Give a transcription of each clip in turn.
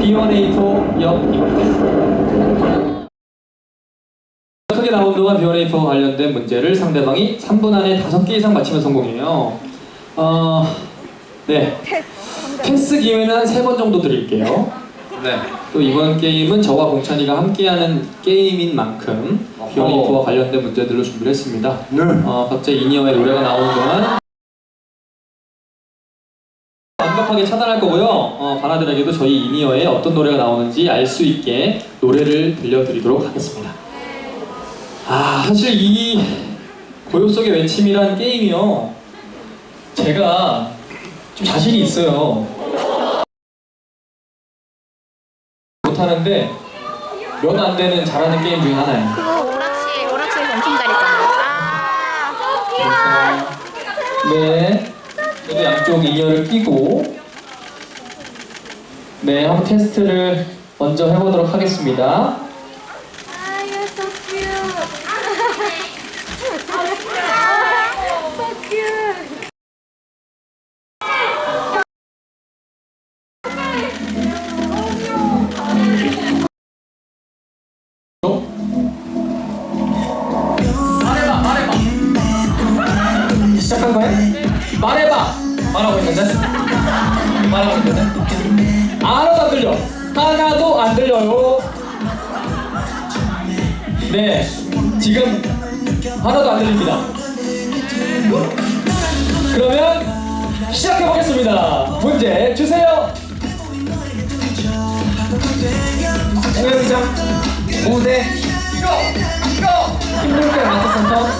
B1A4 옆입니다. 크게 나온 동안 B1A4 관련된 문제를 상대방이 3분 안에 5개 이상 맞히면 성공이에요. 어, 네. 패스 기회는 한 3번 정도 드릴게요. 네. 또 이번 게임은 저와 공찬이가 함께하는 게임인 만큼 B1A4와 관련된 문제들로 준비를 했습니다. 네. 어, 각자 이니어의 노래가 나오는 동안 완벽하게 차단할 거고요. 어, 바나들에게도 저희 이니어에 어떤 노래가 나오는지 알 수 있게 노래를 들려드리도록 하겠습니다. 아, 사실 이 고요 속의 외침이란 게임이요. 제가 좀 자신이 있어요. 못하는데 몇 안 되는 잘하는 게임 중에 하나예요. 그거 오락실 오락실에서 엄청 잘했잖아. 아, 네. 그래도 양쪽 이어를 끼고 네, 한번 테스트를 먼저 해보도록 하겠습니다. 아, you're so cute. so cute. 말해봐, 말해봐. 시작한 거야? 말해봐. 말하고 있는데? 말하고 있는데? 하나도 안 들려. 하나도 안 들려요. 네, 지금 하나도 안 들립니다. 그러면 시작해 보겠습니다. 문제 주세요. 공연장 무대 이거 이거 힘들게 맞췄었던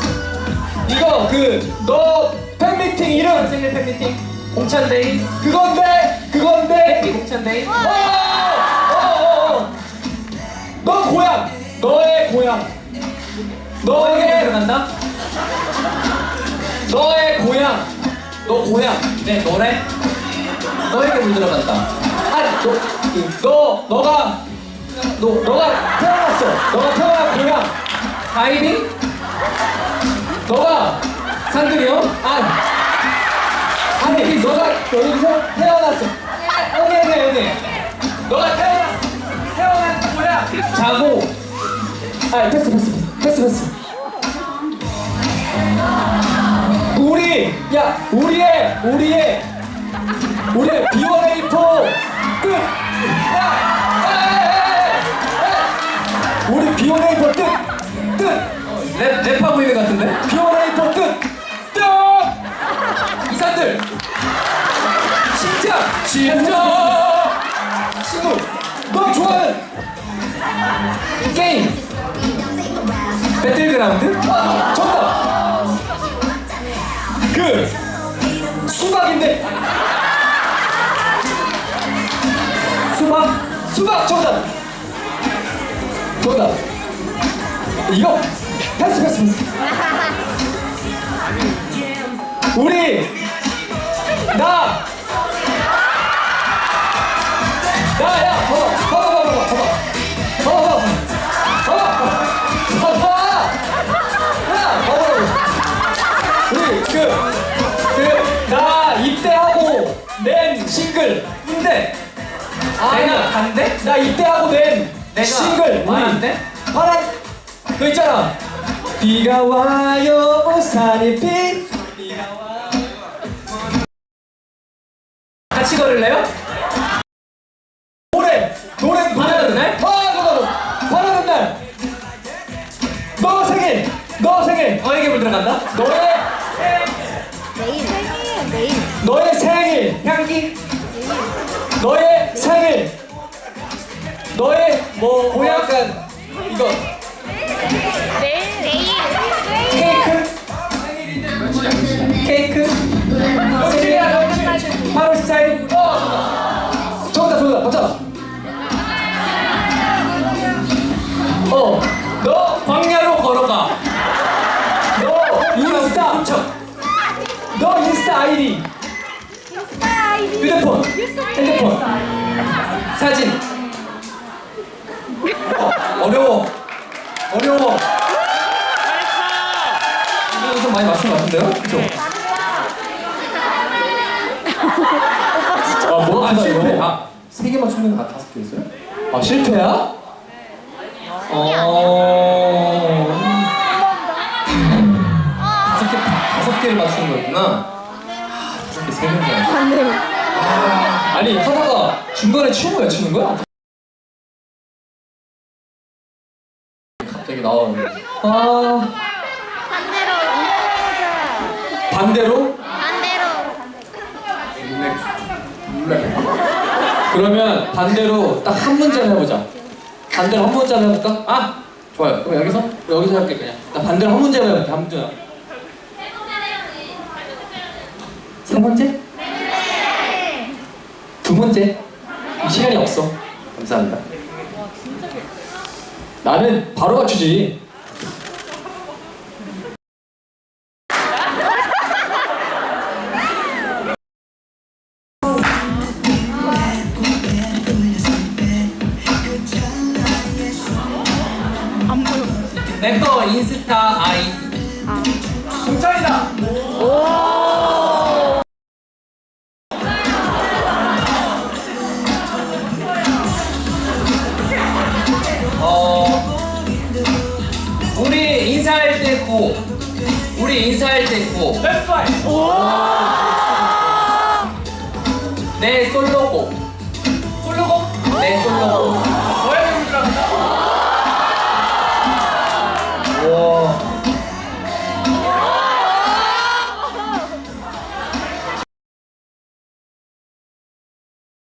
이거 그 너 팬미팅 이름 생일 팬미팅 공찬데이. 그건데 그건데. 해피 공찬데이. 어 어어 너 고향 너의 고향. 너에게 들어간다? 너의 고향. 너 고향. 네 노래? 너에게 물 들어간다. 아니 너, 그, 너 너가 너 너가 태어났어. 너가 태어난 고향. 다이빙 너가 산들이요? 아니 아니 너가 여기서 태어났어 여기 여기 여기 너가 태어났 태어난 고향 자고 아 패스 패스 패스 패스 우리 야 우리의 우리의 우리의 B1A4 끝! 야! 야! 우리 B1A4 끝! 끝! 랩, 랩하고 있는 것 같은데? B1A4 끝! 이 산들! 진짜! 진짜! 친구! 너 좋아하는 게임! 배틀그라운드? 정답! 그 수박인데 수박 수박 정답 정답 이거 패스 패스 우리 나! 야, 야, 봐봐, 봐봐, 봐봐, 봐봐. 봐봐, 봐봐. 봐봐, 봐봐. 야, 봐봐. 우리 그, 그, 나 입대하고 낸 싱글인데. 아, 내가 간대? 나 입대하고 낸 내가 싱글. 우리 말한대? 파란, 그 있잖아. 비가 와요, 우산이 핀. 같이 걸을래요? 노래 노래 바라는 날? 아 그거 바라는 날너 생일 너 생일. 너에게 물 들어간다? 너의 내일 내일 너의 생일. 향기. 너의 생일. 너의 뭐 고약한 이거. 내일 내일 케이크. 케이크 인스타 너 인스타 아이디. 휴대폰. 핸드폰. 사진. 어, 어려워. 어려워. 이거 좀 많이 맞춘 것 같은데요? 그쵸? 아 뭐가 아, 실패. 아 세 개 맞추면 다 다섯 개 있어요? 아 실패야? 어... 개를 맞추는 거였구나. 아, 다섯 개 세 개인 줄 알았어. 반대로. 아니 하다가 중간에 춤을 외치는 거야? 갑자기 나오는. 아 반대로. 반대로. 반대로? 반대로. 그러면 반대로 딱 한 문제만 해보자. 반대로 한 문제만 해볼까? 아 좋아요. 그럼 여기서 여기서 할게 그냥. 나 반대로 한 문제만 해볼게 한 문제. 세 번째? 두 번째? 시간이 없어. 감사합니다. 나는 바로 맞추지. 멤버 인스타 아이디. 승찬이다. 인사할 때 고. 우리 인사할 때 고. 내 솔로곡.